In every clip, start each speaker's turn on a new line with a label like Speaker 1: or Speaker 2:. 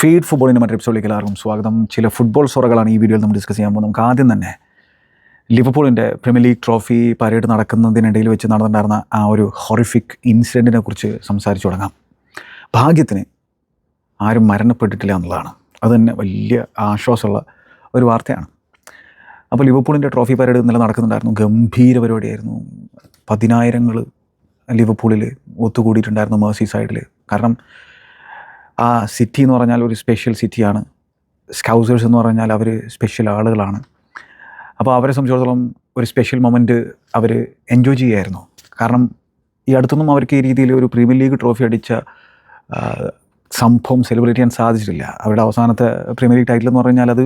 Speaker 1: Feed ഫുട്ബോളിന്റെ മറ്റൊരു എപ്പിസോഡിലേക്ക് എല്ലാവർക്കും സ്വാഗതം. ചില ഫുട്ബോൾ സൊറകളാണ് ഈ വീഡിയോയിൽ നമ്മൾ ഡിസ്കസ് ചെയ്യാൻ പോകുന്നത്. നമുക്ക് ആദ്യം തന്നെ ലിവർപൂളിന്റെ പ്രീമിയർ ലീഗ് ട്രോഫി പരേഡ് നടക്കുന്നതിനിടയിൽ വെച്ച് നടന്നിട്ടുണ്ടായിരുന്ന ആ ഒരു ഹൊറിഫിക് ഇൻസിഡന്റിനെ കുറിച്ച് സംസാരിച്ചു തുടങ്ങാം. ഭാഗ്യത്തിന് ആരും മരണപ്പെട്ടിട്ടില്ല എന്നുള്ളതാണ്. അത് തന്നെ വലിയ ആശ്വാസമുള്ള ഒരു വാർത്തയാണ്. അപ്പോൾ ലിവർപൂളിന്റെ ട്രോഫി പരേഡ് ഇന്നലെ നടക്കുന്നുണ്ടായിരുന്നു. ഗംഭീര പരിപാടിയായിരുന്നു. പതിനായിരങ്ങൾ ലിവർപൂളിൽ ഒത്തുകൂടിയിട്ടുണ്ടായിരുന്നു മേഴ്സി സൈഡിൽ കാരണം ആ സിറ്റി എന്ന് പറഞ്ഞാൽ ഒരു സ്പെഷ്യൽ സിറ്റിയാണ് സ്കൗസേഴ്സ് എന്ന് പറഞ്ഞാൽ അവർ സ്പെഷ്യൽ ആളുകളാണ്. അപ്പോൾ അവരെ സംബന്ധിച്ചിടത്തോളം ഒരു സ്പെഷ്യൽ മൊമെന്റ് അവർ എൻജോയ് ചെയ്യുമായിരുന്നു കാരണം ഈ അടുത്തൊന്നും അവർക്ക് ഈ രീതിയിൽ ഒരു പ്രീമിയർ ലീഗ് ട്രോഫി അടിച്ച സംഭവം സെലിബ്രേറ്റ് ചെയ്യാൻ സാധിച്ചിട്ടില്ല. അവരുടെ അവസാനത്തെ പ്രീമിയർ ലീഗ് ടൈറ്റിൽ എന്ന് പറഞ്ഞാൽ അത്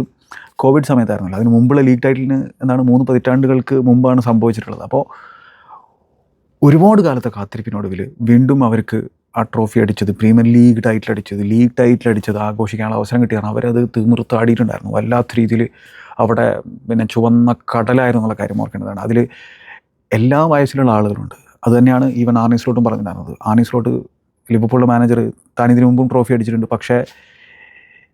Speaker 1: കോവിഡ് സമയത്തായിരുന്നല്ലോ. അതിന് മുമ്പുള്ള ലീഗ് ടൈറ്റിലിന് എന്താണ് മൂന്ന് പതിറ്റാണ്ടുകൾക്ക് മുമ്പാണ് സംഭവിച്ചിട്ടുള്ളത്. അപ്പോൾ ഒരുപാട് കാലത്തെ കാത്തിരിപ്പിനൊടുവിൽ വീണ്ടും അവർക്ക് ആ ട്രോഫി അടിച്ചത് പ്രീമിയർ ലീഗ് ടൈറ്റിൽ അടിച്ചത് ലീഗ് ടൈറ്റിൽ അടിച്ചത് ആഘോഷിക്കാനുള്ള അവസരം കിട്ടിയാണ് അവരത് തീർത്താടിയിട്ടുണ്ടായിരുന്നു വല്ലാത്ത രീതിയിൽ അവിടെ പിന്നെ ചുവന്ന കടലായിരുന്നു എന്നുള്ള കാര്യം ഓർക്കേണ്ടതാണ്. അതിൽ എല്ലാ വയസ്സിലുള്ള ആളുകളുണ്ട്. അതുതന്നെയാണ് ഈവൻ ആർണിസ്ലോട്ടും പറഞ്ഞിട്ടുണ്ടായിരുന്നത്. ആർണിസ്ലോട്ട് ലിവർപൂളിന്റെ മാനേജർ താൻ ഇതിനു മുമ്പും ട്രോഫി അടിച്ചിട്ടുണ്ട്. പക്ഷേ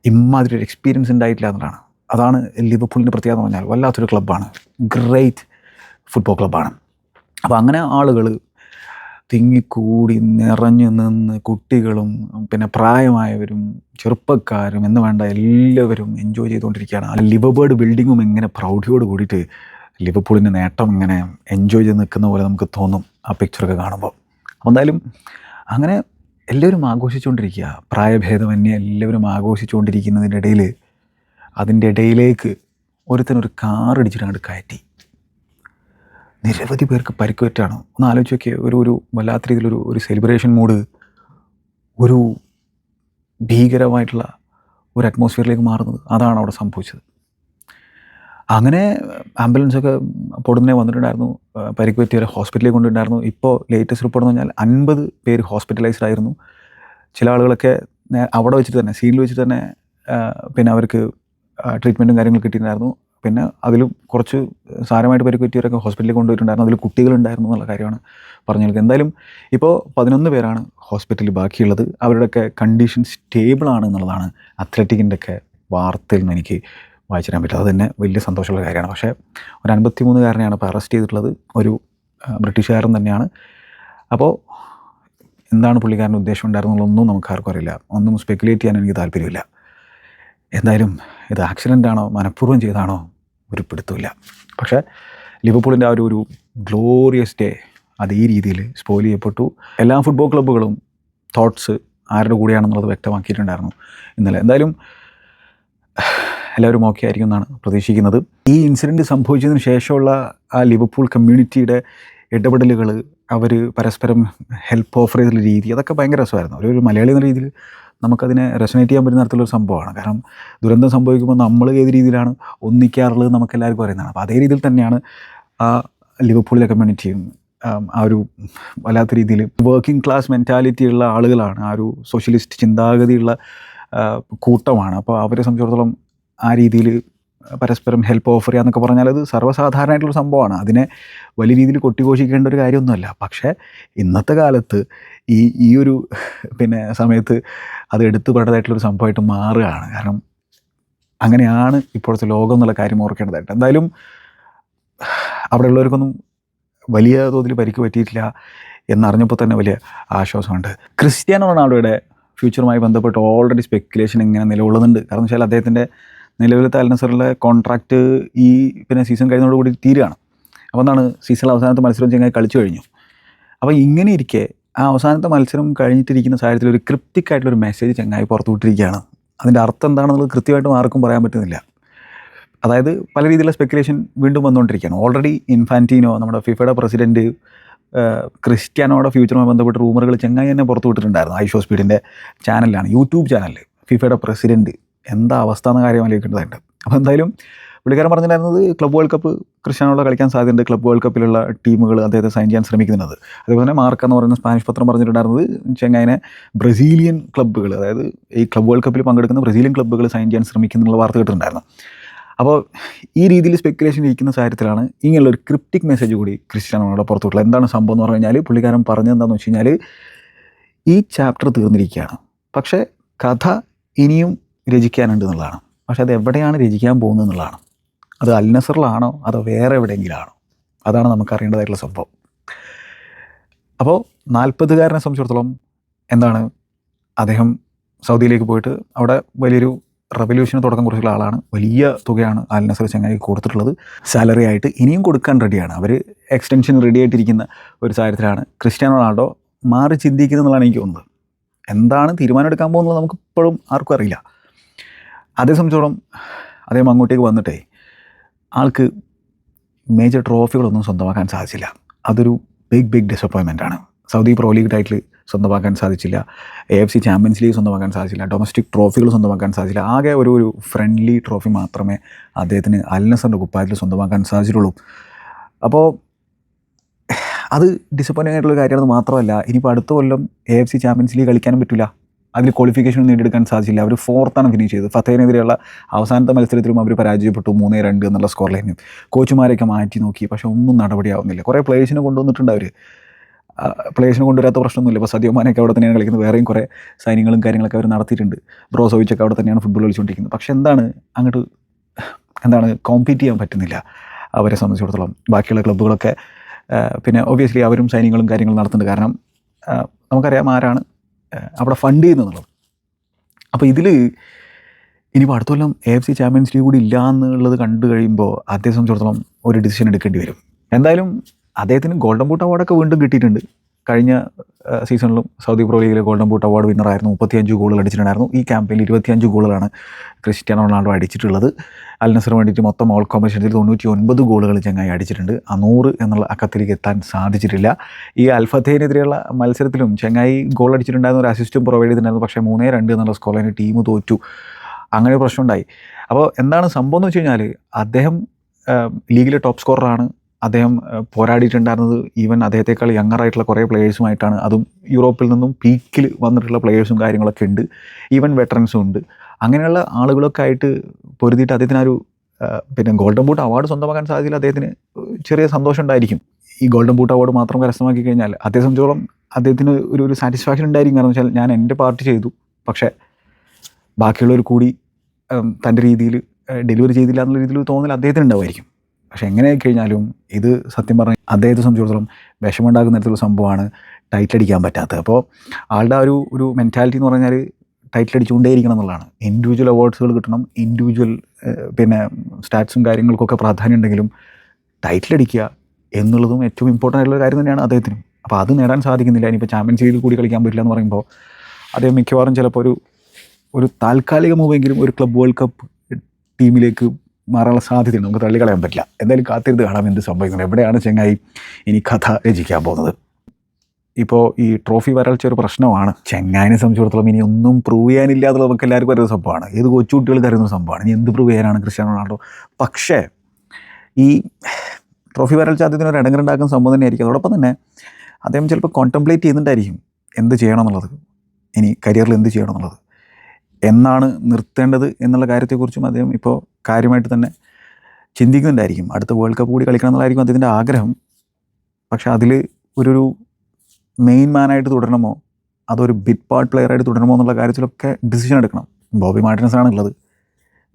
Speaker 1: ഇമ്മാതിരി ഒരു എക്സ്പീരിയൻസ് ഉണ്ടായിട്ടില്ല എന്നുള്ളതാണ്. അതാണ് ലിവർപൂളിന്റെ പ്രത്യേകത പറഞ്ഞാൽ വല്ലാത്തൊരു ക്ലബ്ബാണ് ഗ്രേറ്റ് ഫുട്ബോൾ ക്ലബ്ബാണ് അപ്പോൾ അങ്ങനെ ആളുകൾ തിങ്ങിക്കൂടി നിറഞ്ഞു നിന്ന് കുട്ടികളും പിന്നെ പ്രായമായവരും ചെറുപ്പക്കാരും എന്ന് വേണ്ട എല്ലാവരും എൻജോയ് ചെയ്തുകൊണ്ടിരിക്കുകയാണ്. ആ ലിവർബേർഡ് ബിൽഡിങ്ങും ഇങ്ങനെ പ്രൗഢിയോട് കൂടിയിട്ട് ലിവർപൂളിന്റെ നേട്ടം ഇങ്ങനെ എൻജോയ് ചെയ്ത് നിൽക്കുന്ന പോലെ നമുക്ക് തോന്നും ആ പിക്ചറൊക്കെ കാണുമ്പോൾ. അപ്പോൾ എന്തായാലും അങ്ങനെ എല്ലാവരും ആഘോഷിച്ചുകൊണ്ടിരിക്കുക. പ്രായഭേദമന്യേ എല്ലാവരും ആഘോഷിച്ചുകൊണ്ടിരിക്കുന്നതിന്റെ ഇടയിൽ അതിന്റെ ഇടയിലേക്ക് ഒരുത്തനൊരു കാർ ഇടിച്ചിട്ട് അങ്ങോട്ട് കയറ്റി. നിരവധി പേർക്ക് പരിക്കുപറ്റാണ് ഒന്ന് ആലോചിച്ച് ഒരു ഒരു വല്ലാത്ത രീതിയിലൊരു ഒരു സെലിബ്രേഷൻ മൂഡ് ഒരു ഭീകരമായിട്ടുള്ള ഒരു അറ്റ്മോസ്ഫിയറിലേക്ക് മാറുന്നത് അതാണ് അവിടെ സംഭവിച്ചത്. അങ്ങനെ ആംബുലൻസൊക്കെ പൊടുന്നേ വന്നിട്ടുണ്ടായിരുന്നു. പരിക്ക് പറ്റിയവരെ ഹോസ്പിറ്റലിൽ കൊണ്ടുണ്ടായിരുന്നു ഇപ്പോൾ ലേറ്റസ്റ്റ് റിപ്പോർട്ട് എന്ന് പറഞ്ഞാൽ അൻപത് പേര് ഹോസ്പിറ്റലൈസ്ഡ് ആയിരുന്നു. ചില ആളുകളൊക്കെ അവിടെ വെച്ചിട്ട് തന്നെ സീനിൽ വെച്ചിട്ട് തന്നെ പിന്നെ അവർക്ക് ട്രീറ്റ്മെന്റും കാര്യങ്ങളും കിട്ടിയിട്ടുണ്ടായിരുന്നു. പിന്നെ അതിൽ കുറച്ച് സാരമായിട്ട് പരിക്കുപറ്റിയവരൊക്കെ ഹോസ്പിറ്റലിൽ കൊണ്ടുപോയിട്ടുണ്ടായിരുന്നു. അതിൽ കുട്ടികളുണ്ടായിരുന്നു എന്നുള്ള കാര്യമാണ് പറഞ്ഞു നിൽക്കുക എന്തായാലും ഇപ്പോൾ പതിനൊന്ന് പേരാണ് ഹോസ്പിറ്റലിൽ ബാക്കിയുള്ളത്. അവരുടെയൊക്കെ കണ്ടീഷൻ സ്റ്റേബിൾ ആണ് എന്നുള്ളതാണ് അത്ലറ്റിക്കിന്റെ ഒക്കെ വാർത്തയിൽ നിന്ന് എനിക്ക് വായിച്ചു തരാൻ പറ്റും അത് തന്നെ വലിയ സന്തോഷമുള്ള കാര്യമാണ്. പക്ഷേ ഒരു അൻപത്തി മൂന്നുകാരനെയാണ് ഇപ്പോൾ അറസ്റ്റ് ചെയ്തിട്ടുള്ളത്. ഒരു ബ്രിട്ടീഷുകാരൻ തന്നെയാണ്. അപ്പോൾ എന്താണ് പുള്ളിക്കാരന്റെ ഉദ്ദേശം ഉണ്ടായിരുന്നുള്ളതൊന്നും നമുക്ക് ആർക്കും അറിയില്ല. ഒന്നും സ്പെക്കുലേറ്റ് ചെയ്യാൻ എനിക്ക് താല്പര്യമില്ല. എന്തായാലും ഇത് ആക്സിഡന്റ് ആണോ? മനഃപൂർവം ചെയ്താണോ? ഒരു പിടുത്തമില്ല പക്ഷേ ലിവർപൂളിന്റെ ആ ഒരു ഒരു ഗ്ലോറിയസ് ഡേ അത് ഈ രീതിയിൽ സ്പോയിൽ ചെയ്യപ്പെട്ടു. എല്ലാ ഫുട്ബോൾ ക്ലബ്ബുകളും തോട്ട്സ് ആരുടെ കൂടെയാണെന്നുള്ളത് വ്യക്തമാക്കിയിട്ടുണ്ടായിരുന്നു ഇന്നലെ. എന്തായാലും എല്ലാവരും ഓക്കെ ആയിരിക്കും എന്നാണ് പ്രതീക്ഷിക്കുന്നത്. ഈ ഇൻസിഡന്റ് സംഭവിച്ചതിന് ശേഷമുള്ള ആ ലിവർപൂൾ കമ്മ്യൂണിറ്റിയുടെ ഇടപെടലുകൾ അവർ പരസ്പരം ഹെൽപ്പ് ഓഫർ ചെയ്തുള്ള രീതി അതൊക്കെ ഭയങ്കര രസമായിരുന്നു. ഒരു മലയാളി എന്ന രീതിയിൽ നമുക്കതിനെ റെസനേറ്റ് ചെയ്യാൻ പറ്റുന്ന തരത്തിലുള്ള സംഭവമാണ്. കാരണം ദുരന്തം സംഭവിക്കുമ്പോൾ നമ്മൾ ഏത് രീതിയിലാണ് ഒന്നിക്കാറുള്ളത് നമുക്ക് എല്ലാവർക്കും അറിയുന്നതാണ്. അപ്പോൾ അതേ രീതിയിൽ തന്നെയാണ് ആ ലിവർപൂളിലെ കമ്മ്യൂണിറ്റിയും ആ ഒരു വല്ലാത്ത രീതിയിൽ വർക്കിംഗ് ക്ലാസ് മെന്റാലിറ്റി ഉള്ള ആളുകളാണ്. ആ ഒരു സോഷ്യലിസ്റ്റ് ചിന്താഗതിയുള്ള കൂട്ടമാണ്. അപ്പോൾ അവരെ സംബന്ധിച്ചിടത്തോളം ആ രീതിയിൽ പരസ്പരം ഹെൽപ്പ് ഓഫർ ചെയ്യുക എന്നൊക്കെ പറഞ്ഞാൽ അത് സർവസാധാരണമായിട്ടുള്ള സംഭവമാണ്. അതിനെ വലിയ രീതിയിൽ കൊട്ടിഘോഷിക്കേണ്ട ഒരു കാര്യമൊന്നുമല്ല. പക്ഷേ ഇന്നത്തെ കാലത്ത് ഈ ഈ ഒരു പിന്നെ സമയത്ത് അത് എടുത്തു പെട്ടതായിട്ടുള്ളൊരു സംഭവമായിട്ട് മാറുകയാണ്. കാരണം അങ്ങനെയാണ് ഇപ്പോഴത്തെ ലോകം എന്നുള്ള കാര്യം ഓർക്കേണ്ടതായിട്ട്. എന്തായാലും അവിടെ ഉള്ളവർക്കൊന്നും വലിയ തോതിൽ പരിക്ക് പറ്റിയിട്ടില്ല എന്നറിഞ്ഞപ്പോൾ തന്നെ വലിയ ആശ്വാസമുണ്ട്. ക്രിസ്ത്യാനോ റൊണാൾഡോയുടെ ഫ്യൂച്ചറുമായി ബന്ധപ്പെട്ട് ഓൾറെഡി സ്പെക്കുലേഷൻ ഇങ്ങനെ നിലകൊള്ളുന്നുണ്ട്. കാരണം വെച്ചാൽ അദ്ദേഹത്തിന്റെ നിലവിലത്തെ അൽനസറിലെ കോൺട്രാക്റ്റ് ഈ പിന്നെ സീസൺ കഴിയുന്നതോടുകൂടി തീരുകയാണ്. അപ്പോൾ എന്താണ്? സീസൺ അവസാനത്തെ മത്സരം ചെങ്ങായി കളിച്ചു കഴിഞ്ഞു. അപ്പോൾ ഇങ്ങനെ ഇരിക്കെ ആ അവസാനത്തെ മത്സരം കഴിഞ്ഞിട്ടിരിക്കുന്ന സാഹചര്യത്തിൽ ഒരു ക്രിപ്റ്റിക് ആയിട്ടുള്ള ഒരു മെസ്സേജ് ചെങ്ങായി പുറത്തു വിട്ടിരിക്കുകയാണ്. അതിന്റെ അർത്ഥം എന്താണെന്നുള്ളത് കൃത്യമായിട്ടും ആർക്കും പറയാൻ പറ്റുന്നില്ല. അതായത് പല രീതിയിലുള്ള സ്പെക്കുലേഷൻ വീണ്ടും വന്നുകൊണ്ടിരിക്കുകയാണ്. ഓൾറെഡി ഇൻഫാന്റീനോ നമ്മുടെ ഫിഫയുടെ പ്രസിഡന്റ് ക്രിസ്ത്യാനോയുടെ ഫ്യൂച്ചറുമായി ബന്ധപ്പെട്ട് റൂമറുകൾ ചെങ്ങായി തന്നെ പുറത്തു വിട്ടിട്ടുണ്ടായിരുന്നു. ഐഷോ സ്പീഡിന്റെ ചാനലിലാണ് യൂട്യൂബ് ചാനലിൽ ഫിഫയുടെ പ്രസിഡന്റ് എന്താ അവസ്ഥ എന്ന കാര്യം ആലോചിക്കേണ്ടതുണ്ട്. അപ്പോൾ എന്തായാലും പുള്ളിക്കാരൻ പറഞ്ഞിട്ടുണ്ടായിരുന്നത് ക്ലബ് വേൾഡ് കപ്പ് ക്രിസ്ത്യാനോടെ കളിക്കാൻ സാധ്യതയുണ്ട്. ക്ലബ് വേൾഡ് കപ്പിലുള്ള ടീമുകൾ അദ്ദേഹത്തെ സൈൻ ചെയ്യാൻ ശ്രമിക്കുന്നത് അതേപോലെ തന്നെ മാർക്ക് എന്ന് പറയുന്ന സ്പാനിഷ് പത്രം പറഞ്ഞിട്ടുണ്ടായിരുന്നത് ചെങ്ങായിനെ ബ്രസീലിയൻ ക്ലബ്ബുകൾ അതായത് ഈ ക്ലബ് വേൾഡ് കപ്പിൽ പങ്കെടുക്കുന്ന ബ്രസീലിയൻ ക്ലബ്ബുകൾ സൈൻ ചെയ്യാൻ ശ്രമിക്കുന്നുള്ള വാർത്ത കേട്ടിട്ടുണ്ടായിരുന്നു. അപ്പോൾ ഈ രീതിയിൽ സ്പെക്കുലേഷൻ ഇരിക്കുന്ന സാഹചര്യത്തിലാണ് ഇങ്ങനെയുള്ള ഒരു ക്രിപ്റ്റിക് മെസ്സേജ് കൂടി ക്രിസ്ത്യാനോയുടെ പുറത്തുവിട്ടുള്ളത്. എന്താണ് സംഭവം എന്ന് പറഞ്ഞു കഴിഞ്ഞാൽ പുള്ളിക്കാരൻ പറഞ്ഞത് എന്താണെന്ന് വെച്ച് കഴിഞ്ഞാൽ ഈ ചാപ്റ്റർ തീർന്നിരിക്കുകയാണ്. പക്ഷേ കഥ ഇനിയും രചിക്കാനുണ്ട് എന്നുള്ളതാണ് പക്ഷെ അത് എവിടെയാണ് രചിക്കാൻ പോകുന്നത് എന്നുള്ളതാണ്. അത് അൽനസറിലാണോ അതോ വേറെ എവിടെയെങ്കിലാണോ? അതാണ് നമുക്കറിയേണ്ടതായിട്ടുള്ള സംഭവം. അപ്പോൾ നാൽപ്പതുകാരനെ സംബന്ധിച്ചിടത്തോളം എന്താണ്? അദ്ദേഹം സൗദിയിലേക്ക് പോയിട്ട് അവിടെ വലിയൊരു റവല്യൂഷന് തുടക്കം കുറിച്ചുള്ള ആളാണ്. വലിയ തുകയാണ് അൽ നസർ ചങ്ങായി കൊടുത്തിട്ടുള്ളത്. സാലറി ആയിട്ട് ഇനിയും കൊടുക്കാൻ റെഡിയാണ്. അവർ എക്സ്റ്റൻഷൻ റെഡി ആയിട്ടിരിക്കുന്ന ഒരു സാഹചര്യത്തിലാണ് ക്രിസ്ത്യാനോ റൊണാൾഡോ മാറി ചിന്തിക്കുന്നത് എന്നുള്ളതാണ് എനിക്ക് തോന്നുന്നത്. എന്താണ് തീരുമാനം എടുക്കാൻ പോകുന്നത് നമുക്ക് ഇപ്പോഴും ആർക്കും അറിയില്ല. അതേ സംബന്ധിച്ചോളം അദ്ദേഹം അങ്ങോട്ടേക്ക് വന്നിട്ടേ ആൾക്ക് മേജർ ട്രോഫികളൊന്നും സ്വന്തമാക്കാൻ സാധിച്ചില്ല. അതൊരു ബിഗ് ബിഗ് ഡിസപ്പോയിൻമെന്റ് ആണ്. സൗദി പ്രോ ലീഗ് ടൈറ്റിൽ സ്വന്തമാക്കാൻ സാധിച്ചില്ല. A F C champions league സ്വന്തമാക്കാൻ സാധിച്ചില്ല. ഡൊമസ്റ്റിക് ട്രോഫികൾ സ്വന്തമാക്കാൻ സാധിച്ചില്ല. ആകെ ഒരു ഒരു ഫ്രണ്ട്ലി ട്രോഫി മാത്രമേ അദ്ദേഹത്തിന് അൽനസറിന്റെ കുപ്പായത്തിൽ സ്വന്തമാക്കാൻ സാധിച്ചിട്ടുള്ളൂ. അപ്പോൾ അത് ഡിസപ്പോയിന്റിംഗ് ആയിട്ടുള്ള കാര്യമാണെന്ന് മാത്രമല്ല ഇനിയിപ്പോൾ അടുത്ത കൊല്ലം A F C champions league കളിക്കാനും പറ്റില്ല അതിൽ ക്വാളിഫിക്കേഷൻ നേടിയെടുക്കാൻ സാധിച്ചില്ല. അവർ ഫോർത്താണ് ഫിനിഷ് ചെയ്തത്. ഫത്തേനെതിരെയുള്ള അവസാനത്തെ മത്സരത്തിലും അവർ പരാജയപ്പെട്ടു മൂന്നേ രണ്ട് എന്നുള്ള സ്കോർ ലൈനും കോച്ചുമാരെയൊക്കെ മാറ്റി നോക്കി. പക്ഷേ ഒന്നും നടപടിയാവുന്നില്ല. കുറേ പ്ലേയേഴ്സിനെ കൊണ്ടുവന്നിട്ടുണ്ട് അവർ പ്ലേയേഴ്സിനെ കൊണ്ടുവരാത്ത പ്രശ്നമൊന്നുമില്ല. ഇപ്പോൾ സദ്യോമാനൊക്കെ അവിടെ തന്നെയാണ് കളിക്കുന്നത്. വേറെയും കുറേ സൈന്യങ്ങളും കാര്യങ്ങളൊക്കെ അവർ നടത്തിയിട്ടുണ്ട്. ബ്രോസോവിച്ചൊക്കെ അവിടെ തന്നെയാണ് ഫുട്ബോൾ കളിച്ചുകൊണ്ടിരിക്കുന്നത് പക്ഷേ എന്താണ് അങ്ങോട്ട് എന്താണ് കോമ്പീറ്റ് ചെയ്യാൻ പറ്റുന്നില്ല അവരെ സംബന്ധിച്ചിടത്തോളം. ബാക്കിയുള്ള ക്ലബ്ബുകളൊക്കെ പിന്നെ ഒബ്വിയസ്ലി അവരും സൈനികളും കാര്യങ്ങളും നടത്തുന്നുണ്ട്. കാരണം നമുക്കറിയാം ആരാണ് അവിടെ ഫണ്ട് ചെയ്യുന്നത് അപ്പോൾ ഇതിൽ ഇനിയിപ്പോൾ അടുത്ത കൊല്ലം A F C champions league കൂടി ഇല്ല എന്നുള്ളത് കണ്ടു കഴിയുമ്പോൾ അദ്ദേഹത്തെ സംബന്ധിച്ചിടത്തോളം ഒരു ഡിസിഷൻ എടുക്കേണ്ടി വരും. എന്തായാലും അദ്ദേഹത്തിന് ഗോൾഡൻ ബൂട്ട് അവാർഡൊക്കെ വീണ്ടും കിട്ടിയിട്ടുണ്ട്. കഴിഞ്ഞ സീസണിലും സൗദി പ്രോ ലീഗിലെ ഗോൾഡൻ ബൂട്ട് അവാർഡ് വിന്നറായിരുന്നു മുപ്പത്തിയഞ്ച് ഗോളുകൾ അടിച്ചിട്ടുണ്ടായിരുന്നു. ഈ ക്യാമ്പയിനിൽ ഇരുപത്തിയഞ്ച് ഗോളുകളാണ് ക്രിസ്ത്യാനോ റൊണാൾഡോ അടിച്ചിട്ടുള്ളത്. അൽ നസറിന് വേണ്ടിയിട്ട് മൊത്തം ഓൾ കോമ്പറ്റീഷനിൽ തൊണ്ണൂറ്റി ഒൻപത് ഗോളുകൾ ചങ്ങായി അടിച്ചിട്ടുണ്ട്. ആ നൂറ് എന്നുള്ള അക്കത്തിലേക്ക് എത്താൻ സാധിച്ചിട്ടില്ല. ഈ അൽഫത്തേനെതിരെയുള്ള മത്സരത്തിലും ചങ്ങായി ഗോൾ അടിച്ചിട്ടുണ്ടായിരുന്ന ഒരു അസിസ്റ്റും പ്രൊവൈഡ് ചെയ്തിട്ടുണ്ടായിരുന്നു പക്ഷേ മൂന്നേ രണ്ട് എന്നുള്ള സ്കോറിന് ടീം തോറ്റു. അങ്ങനെ ഒരു പ്രശ്നമുണ്ടായി. അപ്പോൾ എന്താണ് സംഭവം എന്ന് വെച്ച് കഴിഞ്ഞാൽ അദ്ദേഹം ലീഗിലെ ടോപ്പ് സ്കോററാണ് അദ്ദേഹം പോരാടിയിട്ടുണ്ടായിരുന്നത് ഈവൻ അദ്ദേഹത്തെക്കാൾ യങ്ങറായിട്ടുള്ള കുറേ പ്ലേയേഴ്സുമായിട്ടാണ് അതും യൂറോപ്പിൽ നിന്നും പീക്കിൽ വന്നിട്ടുള്ള പ്ലേയേഴ്സും കാര്യങ്ങളൊക്കെ ഉണ്ട്. ഈവൻ വെറ്ററൻസും ഉണ്ട്. അങ്ങനെയുള്ള ആളുകളൊക്കെ ആയിട്ട് പൊരുതിയിട്ട് അദ്ദേഹത്തിന് ഒരു പിന്നെ ഗോൾഡൻ ബൂട്ട് അവാർഡ് സ്വന്തമാക്കാൻ സാധിച്ചില്ല അദ്ദേഹത്തിന് ചെറിയ സന്തോഷം ഉണ്ടായിരിക്കും. ഈ ഗോൾഡൻ ബൂട്ട് അവാർഡ് മാത്രം കരസ്ഥമാക്കി കഴിഞ്ഞാൽ അദ്ദേഹം സംബന്ധിച്ചോളം അദ്ദേഹത്തിന് ഒരു ഒരു സാറ്റിസ്ഫാക്ഷൻ ഉണ്ടായിരിക്കും. കാരണം വെച്ചാൽ ഞാൻ എന്റെ പാർട്ടി ചെയ്തു. പക്ഷേ ബാക്കിയുള്ളവർ കൂടി തന്റെ രീതിയിൽ ഡെലിവറി ചെയ്തില്ല എന്നുള്ള രീതിയിൽ തോന്നൽ അദ്ദേഹത്തിന് ഉണ്ടാവുമായിരിക്കും. പക്ഷേ എങ്ങനെ കഴിഞ്ഞാലും ഇത് സത്യം പറഞ്ഞാൽ അദ്ദേഹത്തെ സംബന്ധിച്ചിടത്തോളം വിഷമുണ്ടാക്കുന്ന തരത്തിലുള്ള സംഭവമാണ് ടൈറ്റിൽ അടിക്കാൻ പറ്റാത്തത്. അപ്പോൾ ആളുടെ ഒരു ഒരു മെന്റാലിറ്റി എന്ന് പറഞ്ഞാൽ ടൈറ്റിൽ അടിച്ചുകൊണ്ടേയിരിക്കണം എന്നുള്ളതാണ്. ഇൻഡിവിജ്വൽ അവാർഡ്സുകൾ കിട്ടണം ഇൻഡിവിജ്വൽ പിന്നെ സ്റ്റാറ്റ്സും കാര്യങ്ങൾക്കൊക്കെ പ്രാധാന്യം ഉണ്ടെങ്കിലും ടൈറ്റിൽ അടിക്കുക എന്നുള്ളതും ഏറ്റവും ഇമ്പോർട്ടന്റ് ആയിട്ടുള്ള കാര്യം തന്നെയാണ് അദ്ദേഹത്തിനും. അപ്പോൾ അത് നേടാൻ സാധിക്കുന്നില്ല. ഇനിയിപ്പോൾ ചാമ്പ്യൻസ് ലീഗിൽ കൂടി കളിക്കാൻ പറ്റില്ല എന്ന് പറയുമ്പോൾ അദ്ദേഹം മിക്കവാറും ചിലപ്പോൾ ഒരു ഒരു താൽക്കാലിക മൂവെങ്കിലും ഒരു ക്ലബ് വേൾഡ് കപ്പ് ടീമിലേക്ക് മാറാനുള്ള സാധ്യതയുണ്ട്. നമുക്ക് തള്ളിക്കളയാൻ പറ്റില്ല. എന്തായാലും കാത്തിരുന്ന് കാണാം എന്ത് സംഭവിക്കുന്നത് എവിടെയാണ് ചെങ്ങായി? ഇനി കഥ രചിക്കാൻ പോകുന്നത്. ഇപ്പോൾ ഈ ട്രോഫി വരൾച്ച ഒരു പ്രശ്നമാണ്. ചെങ്ങായിനെ സംബന്ധിച്ചിടത്തോളം ഇനി ഒന്നും പ്രൂവ് ചെയ്യാനില്ല നമുക്ക് എല്ലാവർക്കും അറിയുന്ന സംഭവമാണ്. ഏത് കൊച്ചുകുട്ടികൾ കരുതുന്ന സംഭവമാണ്. ഇനി എന്ത് പ്രൂവ് ചെയ്യാനാണ് ക്രിസ്ത്യാനോ റൊണാൾഡോ? പക്ഷേ ഈ ട്രോഫി വരൾച്ച അദ്ദേഹത്തിന് ഒരു ഇടങ്ങറുണ്ടാക്കുന്ന സംഭവം തന്നെയായിരിക്കും. അതോടൊപ്പം തന്നെ അദ്ദേഹം ചിലപ്പോൾ കോൺടംപ്ലേറ്റ് ചെയ്യുന്നുണ്ടായിരിക്കും എന്ത് ചെയ്യണം എന്നുള്ളത്. ഇനി കരിയറിൽ എന്ത് ചെയ്യണം എന്നുള്ളത്. എന്നാണ് നിർത്തേണ്ടത് എന്നുള്ള കാര്യത്തെക്കുറിച്ചും അദ്ദേഹം ഇപ്പോൾ കാര്യമായിട്ട് തന്നെ ചിന്തിക്കുന്നുണ്ടായിരിക്കും. അടുത്ത വേൾഡ് കപ്പ് കൂടി കളിക്കണം എന്നുള്ളതായിരിക്കും അദ്ദേഹത്തിന്റെ ആഗ്രഹം. പക്ഷേ അതിൽ ഒരു മെയിൻ മാനായിട്ട് തുടരണമോ? അതൊരു ബിറ്റ് പാർട്ട് പ്ലെയറായിട്ട് തുടരണമോ എന്നുള്ള കാര്യത്തിലൊക്കെ ഡിസിഷൻ എടുക്കണം. ബോബി മാർട്ടിനസ് ആണുള്ളത്.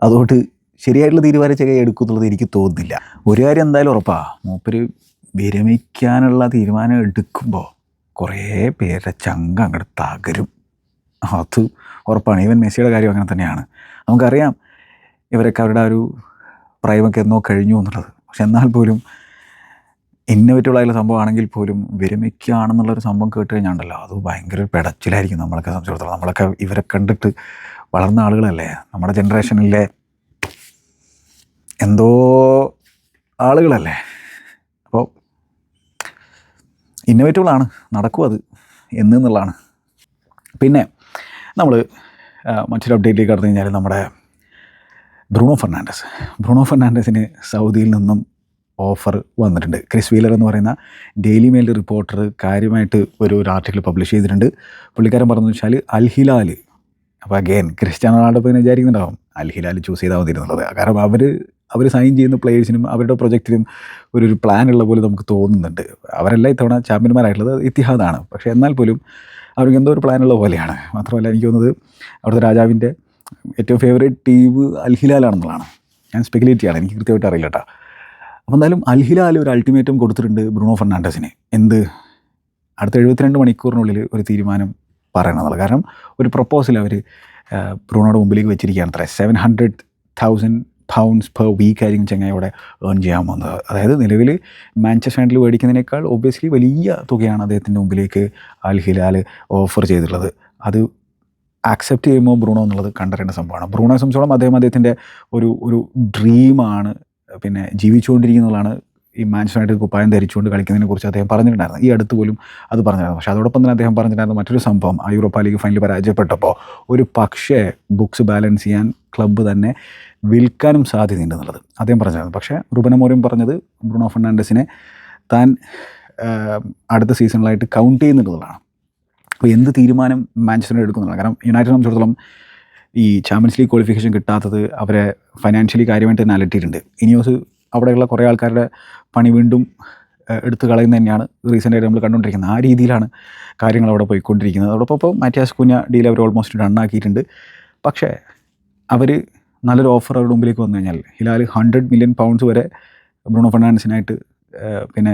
Speaker 1: അതുകൊണ്ട് ശരിയായിട്ടുള്ള തീരുമാനം ചെറിയ എടുക്കും എന്നുള്ളത് എനിക്ക് തോന്നുന്നില്ല. ഒരു കാര്യം എന്തായാലും ഉറപ്പാ. മൂപ്പര് വിരമിക്കാനുള്ള തീരുമാനം എടുക്കുമ്പോൾ കുറേ പേരുടെ ചങ്ക അങ്ങോട്ട് തകരും. അത് ഉറപ്പാണ്. ഈവൻ മെസ്സിയുടെ കാര്യം അങ്ങനെ തന്നെയാണ്. നമുക്കറിയാം ഇവരൊക്കെ അവരുടെ ഒരു പ്രൈമൊക്കെ എന്നോ കഴിഞ്ഞു എന്നുള്ളത്. പക്ഷെ എന്നാൽ പോലും ഇന്നോവേറ്റീവ് ആയിട്ടുള്ള സംഭവമാണെങ്കിൽ പോലും വിരമിക്കുകയാണെന്നുള്ളൊരു സംഭവം കേട്ട് കഴിഞ്ഞാണ്ടല്ലോ. അത് ഭയങ്കര പെടച്ചിലായിരിക്കും നമ്മളൊക്കെ സംബന്ധിച്ചിടത്തോളം. നമ്മളൊക്കെ ഇവരെ കണ്ടിട്ട് വളർന്ന ആളുകളല്ലേ. നമ്മുടെ ജനറേഷനിലെ എന്തോ ആളുകളല്ലേ. അപ്പോൾ ഇന്നോവേറ്റീവുകളാണ് നടക്കും അത്. എന്നുള്ളതാണ്. പിന്നെ നമ്മൾ മറ്റൊരു അപ്ഡേറ്റിലേക്ക് കടന്നു കഴിഞ്ഞാൽ നമ്മുടെ ബ്രൂണോ ഫെർണാണ്ടസ്. ബ്രൂണോ ഫെർണാണ്ടസിന് സൗദിയിൽ നിന്നും ഓഫർ വന്നിട്ടുണ്ട്. ക്രിസ് വീലർ എന്ന് പറയുന്ന ഡെയിലി മെയിൽ റിപ്പോർട്ടർ കാര്യമായിട്ട് ഒരു ഒരു ആർട്ടിക്കിൾ പബ്ലിഷ് ചെയ്തിട്ടുണ്ട്. പുള്ളിക്കാരൻ പറഞ്ഞു വെച്ചാൽ അൽഹിലാൽ അപ്പോൾ അഗെയിൻ ക്രിസ്ത്യാനോ റൊണാൾഡോ ഇപ്പോൾ വിചാരിക്കുന്നുണ്ടാവും. അൽ ഹിലാൽ ചൂസ് ചെയ്താൽ മതി എന്നുള്ളത് കാരണം അവർ അവർ സൈൻ ചെയ്യുന്ന പ്ലേയേഴ്സിനും അവരുടെ പ്രൊജക്റ്റിനും ഒരു ഒരു പ്ലാൻ ഉള്ള പോലെ നമുക്ക് തോന്നുന്നുണ്ട്. അവരെല്ലാം ഇത്തവണ ചാമ്പ്യന്മാരായിട്ടുള്ളത് ഇത്തിഹാദാണ്. പക്ഷേ എന്നാൽ പോലും അവർക്ക് എന്തോ ഒരു പ്ലാനുള്ള പോലെയാണ്. മാത്രമല്ല എനിക്ക് തോന്നുന്നത് അവിടുത്തെ രാജാവിന്റെ ഏറ്റവും ഫേവറേറ്റ് ടീം അൽഹിലാലാണെന്നുള്ളതാണ്. ഞാൻ സ്പെക്കുലേറ്റ് ചെയ്യാണ്. എനിക്ക് കൃത്യമായിട്ട് അറിയില്ല കേട്ടോ. അപ്പോൾ എന്തായാലും അൽഹിലാൽ ഒരു അൾട്ടിമേറ്റം കൊടുത്തിട്ടുണ്ട് ബ്രൂണോ ഫെർണാണ്ടസിന്. എന്ത്? അടുത്ത എഴുപത്തിരണ്ട് മണിക്കൂറിനുള്ളിൽ ഒരു തീരുമാനം പറയണമെന്നുള്ളത്. കാരണം ഒരു പ്രപ്പോസൽ അവർ ബ്രൂണോയുടെ മുമ്പിലേക്ക് വെച്ചിരിക്കുകയാണ് അത്ര seven hundred thousand pounds per week ആയിരിക്കും ചെങ്ങായിയോടെ ഏൺ ചെയ്യാൻ പോകുന്നത്. അതായത് നിലവിൽ മാഞ്ചസ്റ്റർ യുണൈറ്റഡിൽ മേടിക്കുന്നതിനേക്കാൾ ഒബ്വിയസ്ലി വലിയ തുകയാണ് അദ്ദേഹത്തിന്റെ മുമ്പിലേക്ക് അൽഹിലാൽ ഓഫർ ചെയ്തിട്ടുള്ളത്. അത് ആക്സെപ്റ്റ് ചെയ്യുമ്പോൾ ബ്രൂണോ എന്നുള്ളത് കണ്ടറിയേണ്ട സംഭവമാണ്. ബ്രൂണോയെ സംബന്ധിച്ചോളം അദ്ദേഹം അദ്ദേഹത്തിന്റെ ഒരു ഒരു ഡ്രീമാണ് പിന്നെ ജീവിച്ചുകൊണ്ടിരിക്കുന്നതാണ് ഈ യുണൈറ്റഡ് കുപ്പായം ധരിച്ചുകൊണ്ട് കളിക്കുന്നതിനെ കുറിച്ച് അദ്ദേഹം പറഞ്ഞിട്ടുണ്ടായിരുന്നു ഈ അടുത്ത് പോലും അത് പറഞ്ഞിരുന്നു പക്ഷേ അതോടൊപ്പം തന്നെ അദ്ദേഹം പറഞ്ഞിട്ടുണ്ടായിരുന്ന മറ്റൊരു സംഭവം. ആ യൂറോപ്പ ലീഗ് ഫൈനലിൽ പരാജയപ്പെട്ടപ്പോൾ ഒരു പക്ഷേ ബുക്സ് ബാലൻസ് ചെയ്യാൻ ക്ലബ്ബ് തന്നെ വിൽക്കാനും സാധ്യതയുണ്ട് എന്നുള്ളത് അദ്ദേഹം പറഞ്ഞിരുന്നു. പക്ഷേ റുബനമോറിയും പറഞ്ഞത് ബ്രൂണോ ഫെർണാണ്ടസിനെ താൻ അടുത്ത സീസണിലായിട്ട് കൗണ്ട് ചെയ്യുന്നുള്ളതാണ്. അപ്പോൾ എന്ത് തീരുമാനം മാഞ്ചസ്റ്റർ എടുക്കുന്നുള്ളത് കാരണം യുണൈറ്റഡ് സംബന്ധിച്ചിടത്തോളം ഈ ചാമ്പ്യൻസ് ലീഗ് ക്വാളിഫിക്കേഷൻ കിട്ടാത്തത് അവരെ ഫൈനാൻഷ്യലി കാര്യമായിട്ട് തന്നെ അലട്ടിയിട്ടുണ്ട്. ഇനിയോസ് അവിടെയുള്ള കുറേ ആൾക്കാരുടെ പണി വീണ്ടും എടുത്തു കളയുന്നത് തന്നെയാണ് റീസെന്റായിട്ട് നമ്മൾ കണ്ടുകൊണ്ടിരിക്കുന്നത്. ആ രീതിയിലാണ് കാര്യങ്ങൾ അവിടെ പോയിക്കൊണ്ടിരിക്കുന്നത്. അതോടൊപ്പം ഇപ്പോൾ മാറ്റിയാസ് കുഞ്ഞ ഡീൽ അവർ ഓൾമോസ്റ്റ് ഡണ്ണാക്കിയിട്ടുണ്ട് പക്ഷേ അവർ നല്ലൊരു ഓഫർ അവരുടെ മുമ്പിലേക്ക് വന്നു കഴിഞ്ഞാൽ ഹിലാൽ ഹൺഡ്രഡ് മില്യൺ പൗണ്ട്സ് വരെ ബ്രൂണോ ഫെർണാണ്ടസിനായിട്ട് ഏഹ്, പിന്നെ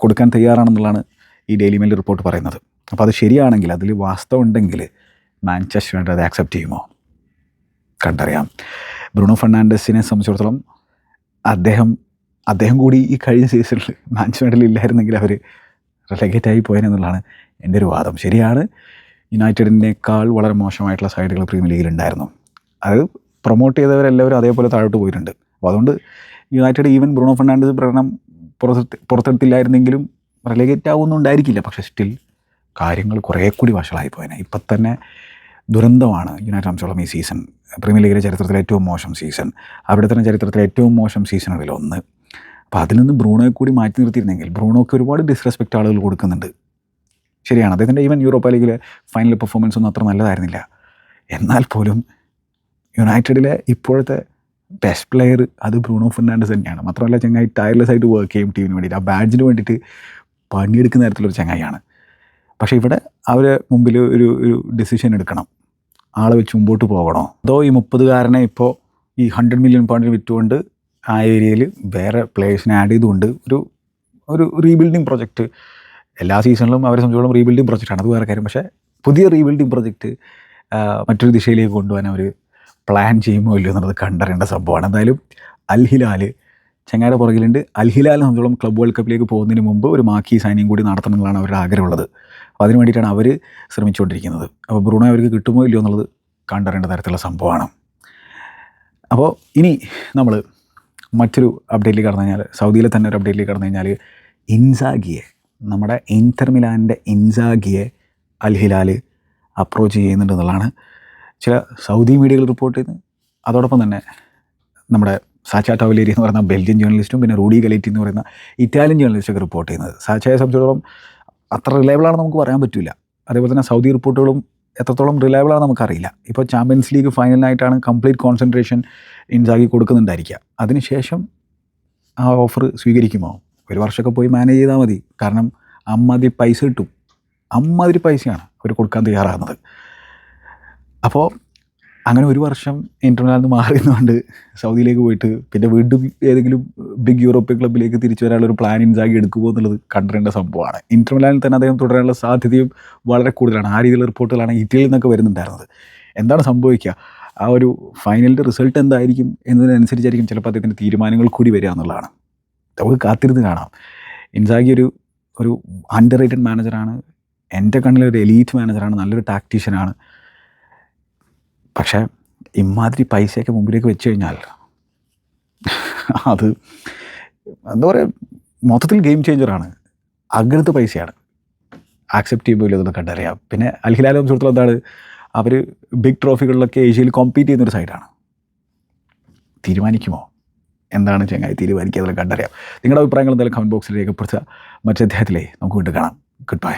Speaker 1: കൊടുക്കാൻ തയ്യാറാണെന്നുള്ളതാണ് ഈ ഡെയിലി മെയിൽ റിപ്പോർട്ട് പറയുന്നത്. അപ്പോൾ അത് ശരിയാണെങ്കിൽ അതിൽ വാസ്തവം ഉണ്ടെങ്കിൽ മാഞ്ചസ്റ്റർ യുണൈറ്റഡ് അത് ആക്സെപ്റ്റ് ചെയ്യുമോ? കണ്ടറിയാം. ബ്രൂണോ ഫെർണാണ്ടസിനെ സംബന്ധിച്ചിടത്തോളം അദ്ദേഹം അദ്ദേഹം കൂടി ഈ കഴിഞ്ഞ സീസണിൽ മാഞ്ചസ്റ്റർ ഇല്ലായിരുന്നെങ്കിൽ അവർ റിലഗേറ്റായി പോയെന്നുള്ളതാണ് എന്റെ ഒരു വാദം. ശരിയാണ് യുണൈറ്റഡിനേക്കാൾ വളരെ മോശമായിട്ടുള്ള സൈഡുകൾ പ്രീമിയർ ലീഗിൽ ഉണ്ടായിരുന്നു. അത് പ്രൊമോട്ട് ചെയ്തവരെല്ലാവരും അതേപോലെ താഴോട്ട് പോയിട്ടുണ്ട്. അപ്പോൾ അതുകൊണ്ട് യുണൈറ്റഡ് ഈവൻ ബ്രൂണോ ഫെർണാണ്ടസ് പ്രകടനം പുറത്തെടുത്ത് പുറത്തെടുത്തില്ലായിരുന്നെങ്കിലും റെലഗേറ്റ് ആവുന്നുണ്ടായിരിക്കില്ല. പക്ഷേ സ്റ്റിൽ കാര്യങ്ങൾ കുറേ കൂടി വഷളായി പോയനെ. ഇപ്പം തന്നെ ദുരന്തമാണ് യുണൈറ്റഡ് സംബന്ധിച്ചോളം ഈ സീസൺ. പ്രീമിയർ ലീഗിലെ ചരിത്രത്തിലെ ഏറ്റവും മോശം സീസൺ. അവിടെ തന്നെ ചരിത്രത്തിലെ ഏറ്റവും മോശം സീസണുകളിൽ ഒന്ന്. അപ്പോൾ അതിൽ നിന്ന് ബ്രൂണോയെ കൂടി മാറ്റി നിർത്തിയിരുന്നെങ്കിൽ ബ്രൂണോക്ക് ഒരുപാട് ഡിസ്റെസ്പെക്റ്റ് ആളുകൾ കൊടുക്കുന്നുണ്ട്. ശരിയാണ്. അദ്ദേഹത്തിന്റെ ഈവൻ യൂറോപ്പ ലീഗിലെ ഫൈനൽ പെർഫോമൻസ് ഒന്നും അത്ര നല്ലതായിരുന്നില്ല. എന്നാൽ പോലും യുണൈറ്റഡിലെ ഇപ്പോഴത്തെ ബെസ്റ്റ് പ്ലെയർ അത് ബ്രൂണോ ഫെർണാണ്ടസ് തന്നെയാണ്. മാത്രമല്ല ചങ്ങായി ടയർലെസ് ആയിട്ട് വർക്ക് ചെയ്യും ടീമിന് വേണ്ടിയിട്ട്. ആ ബാഡ്ജിന് വേണ്ടിയിട്ട് പണിയെടുക്കുന്ന തരത്തിലൊരു ചങ്ങായിയാണ്. പക്ഷേ ഇവിടെ അവർ മുമ്പിൽ ഒരു ഒരു ഡിസിഷൻ എടുക്കണം. ആളെ വെച്ച് മുമ്പോട്ട് പോകണോ? അതോ ഈ മുപ്പതുകാരനെ ഇപ്പോൾ ഈ ഹൺഡ്രഡ് മില്യൺ പൗണ്ടിന് വിറ്റുകൊണ്ട് ആ ഏരിയയിൽ വേറെ പ്ലേയേഴ്സിനെ ആഡ് ചെയ്തുകൊണ്ട് ഒരു ഒരു റീബിൽഡിംഗ് പ്രൊജക്റ്റ് എല്ലാ സീസണിലും അവരെ സംബന്ധിച്ചോളം റീബിൽഡിംഗ് പ്രൊജക്റ്റാണ് അത് വേറെ കാര്യം. പക്ഷേ പുതിയ റീബിൽഡിംഗ് പ്രൊജക്റ്റ് മറ്റൊരു ദിശയിലേക്ക് കൊണ്ടുപോകാൻ അവർ പ്ലാൻ ചെയ്യുമോ ഇല്ലയോ എന്നുള്ളത് കണ്ടറിയേണ്ട സംഭവമാണ്. എന്തായാലും അൽ ഹിലാൽ ചങ്ങായുടെ പുറകിലുണ്ട്. അൽഹിലാൽ സംബന്ധിച്ചോളം ക്ലബ് വേൾഡ് കപ്പിലേക്ക് പോകുന്നതിന് മുമ്പ് ഒരു മാക്കി സൈനിങ് കൂടി നടത്തണം എന്നുള്ളതാണ് അവരുടെ ആഗ്രഹമുള്ളത്. അപ്പോൾ അതിന് വേണ്ടിയിട്ടാണ് അവർ ശ്രമിച്ചുകൊണ്ടിരിക്കുന്നത്. അപ്പോൾ ബ്രൂണോ അവർക്ക് കിട്ടുമോ ഇല്ലയോ എന്നുള്ളത് കണ്ടറിയേണ്ട തരത്തിലുള്ള സംഭവമാണ്. അപ്പോൾ ഇനി നമ്മൾ മറ്റൊരു അപ്ഡേറ്റിലേക്ക് കടന്നു കഴിഞ്ഞാൽ സൗദിയിലെ തന്നെ ഒരു അപ്ഡേറ്റിലേക്ക് കടന്നു കഴിഞ്ഞാൽ ഇൻസാഗിയെ നമ്മുടെ ഇന്റർ മിലാന്റെ ഇൻസാഗിയെ അൽഹിലാൽ അപ്രോച്ച് ചെയ്യുന്നുണ്ട് എന്നുള്ളതാണ്. ചില സൗദി മീഡിയകൾ റിപ്പോർട്ട് ചെയ്യുന്നത്. അതോടൊപ്പം തന്നെ നമ്മുടെ സാച്ച ടവലേരി എന്ന് പറയുന്ന ബെൽജിയൻ ജേർണലിസ്റ്റും പിന്നെ റൂഡി ഗലേറ്റി എന്ന് പറയുന്ന ഇറ്റാലിയൻ ജേർണലിസ്റ്റൊക്കെ റിപ്പോർട്ട് ചെയ്യുന്നത്. സാച്ചയെ സംബന്ധിച്ചിടത്തോളം അത്ര റിലയബിൾ ആണെന്ന് നമുക്ക് പറയാൻ പറ്റില്ല. അതേപോലെ തന്നെ സൗദി റിപ്പോർട്ടുകളും എത്രത്തോളം റിലയബിൾ ആണെന്ന് നമുക്കറിയില്ല. ഇപ്പോൾ ചാമ്പ്യൻസ് ലീഗ് ഫൈനലിനായിട്ടാണ് കംപ്ലീറ്റ് കോൺസെൻട്രേഷൻ ഇൻസാക്കി കൊടുക്കുന്നുണ്ടായിരിക്കുക. അതിനുശേഷം ആ ഓഫർ സ്വീകരിക്കുമോ? ഒരു വർഷമൊക്കെ പോയി മാനേജ് ചെയ്താൽ മതി. കാരണം അമ്മാതിരി പൈസ കിട്ടും. അമ്മാതിരി പൈസയാണ് അവർ കൊടുക്കാൻ തയ്യാറാകുന്നത്. അപ്പോൾ അങ്ങനെ ഒരു വർഷം ഇന്റർനാലിൽ നിന്ന് മാറിയതുകൊണ്ട് സൗദിയിലേക്ക് പോയിട്ട് പിന്നെ വീണ്ടും ഏതെങ്കിലും ബിഗ് യൂറോപ്യൻ ക്ലബിലേക്ക് തിരിച്ചു വരാനുള്ള ഒരു പ്ലാൻ ഇൻസാഗി എടുക്കുമോ എന്നുള്ളത് കണ്ടറിയേണ്ട സംഭവമാണ്. ഇന്റർനാലിൽ തന്നെ അദ്ദേഹം തുടരാനുള്ള സാധ്യതയും വളരെ കൂടുതലാണ്. ആ രീതിയിലുള്ള റിപ്പോർട്ടുകളാണ് ഇറ്റലിയിൽ നിന്നൊക്കെ വരുന്നുണ്ടായിരുന്നത്. എന്താണ് സംഭവിക്കുക? ആ ഒരു ഫൈനലിന്റെ റിസൾട്ട് എന്തായിരിക്കും എന്നതിനനുസരിച്ചായിരിക്കും ചിലപ്പോൾ അദ്ദേഹത്തിന്റെ തീരുമാനങ്ങൾ കൂടി വരിക എന്നുള്ളതാണ്. നമുക്ക് കാത്തിരുന്ന് കാണാം. ഇൻസാഗി ഒരു ഒരു അണ്ടർ റേറ്റഡ് മാനേജറാണ് എന്റെ കണ്ണിൽ ഒരു എലീറ്റ് മാനേജറാണ് നല്ലൊരു ടാക്ടീഷ്യനാണ് പക്ഷേ ഇമാതിരി പൈസയൊക്കെ മുമ്പിലേക്ക് വെച്ച് കഴിഞ്ഞാൽ അത് എന്താ പറയുക മൊത്തത്തിൽ ഗെയിം ചേഞ്ചറാണ് അങ്ങനത്തെ പൈസയാണ്. ആക്സെപ്റ്റ് ചെയ്യുമ്പോൾ ഇല്ലെന്ന് കണ്ടറിയാം പിന്നെ അൽഹിലാലെ സംബന്ധിച്ചിടത്തോളം എന്താണ് അവർ ബിഗ് ട്രോഫികളിലൊക്കെ ഏഷ്യയിൽ കോമ്പീറ്റ് ചെയ്യുന്നൊരു സൈഡാണ് തീരുമാനിക്കുമോ? എന്താണ് ചങ്ങായി തീരുമാനിക്കുക അതിൽ കണ്ടറിയാം നിങ്ങളുടെ അഭിപ്രായങ്ങൾ എന്തായാലും കമന്റ് ബോക്സിൽ രേഖപ്പെടുത്തുക. മറ്റേ അദ്ദേഹത്തിലേ നമുക്ക് വീണ്ടും കാണാം. Good bye